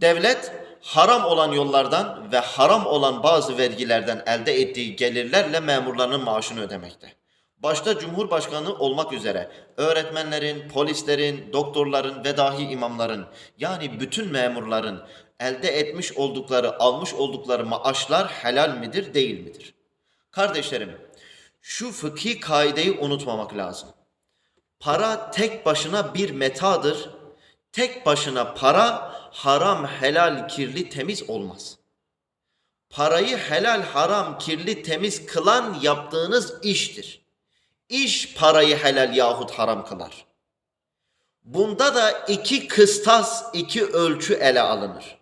Devlet haram olan yollardan ve haram olan bazı vergilerden elde ettiği gelirlerle memurlarının maaşını ödemekte. Başta Cumhurbaşkanı olmak üzere öğretmenlerin, polislerin, doktorların ve dahi imamların yani bütün memurların elde etmiş oldukları, almış oldukları maaşlar helal midir, değil midir? Kardeşlerim, şu fıkhi kaideyi unutmamak lazım. Para tek başına bir metadır. Tek başına para haram, helal, kirli, temiz olmaz. Parayı helal, haram, kirli, temiz kılan yaptığınız iştir. İş parayı helal yahut haram kılar. Bunda da iki kıstas, iki ölçü ele alınır.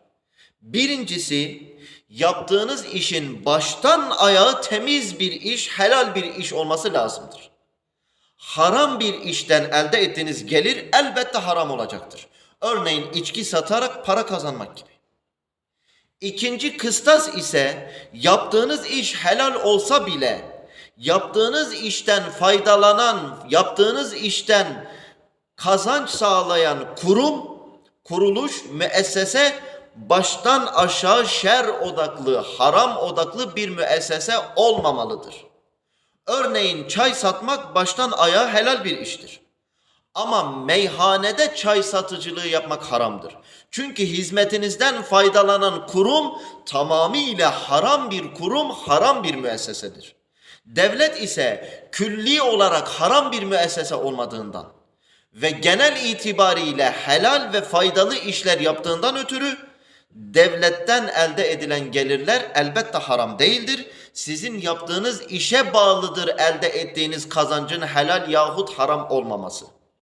Birincisi yaptığınız işin baştan ayağı temiz bir iş, helal bir iş olması lazımdır. Haram bir işten elde ettiğiniz gelir elbette haram olacaktır. Örneğin içki satarak para kazanmak gibi. İkinci kıstas ise yaptığınız iş helal olsa bile yaptığınız işten faydalanan, yaptığınız işten kazanç sağlayan kurum, kuruluş, müessese baştan aşağı şer odaklı, haram odaklı bir müessese olmamalıdır. Örneğin çay satmak baştan ayağa helal bir iştir. Ama meyhanede çay satıcılığı yapmak haramdır. Çünkü hizmetinizden faydalanan kurum tamamıyla haram bir kurum, haram bir müessesedir. Devlet ise külli olarak haram bir müessese olmadığından ve genel itibariyle helal ve faydalı işler yaptığından ötürü devletten elde edilen gelirler elbette haram değildir. Sizin yaptığınız işe bağlıdır elde ettiğiniz kazancın helal yahut haram olmaması.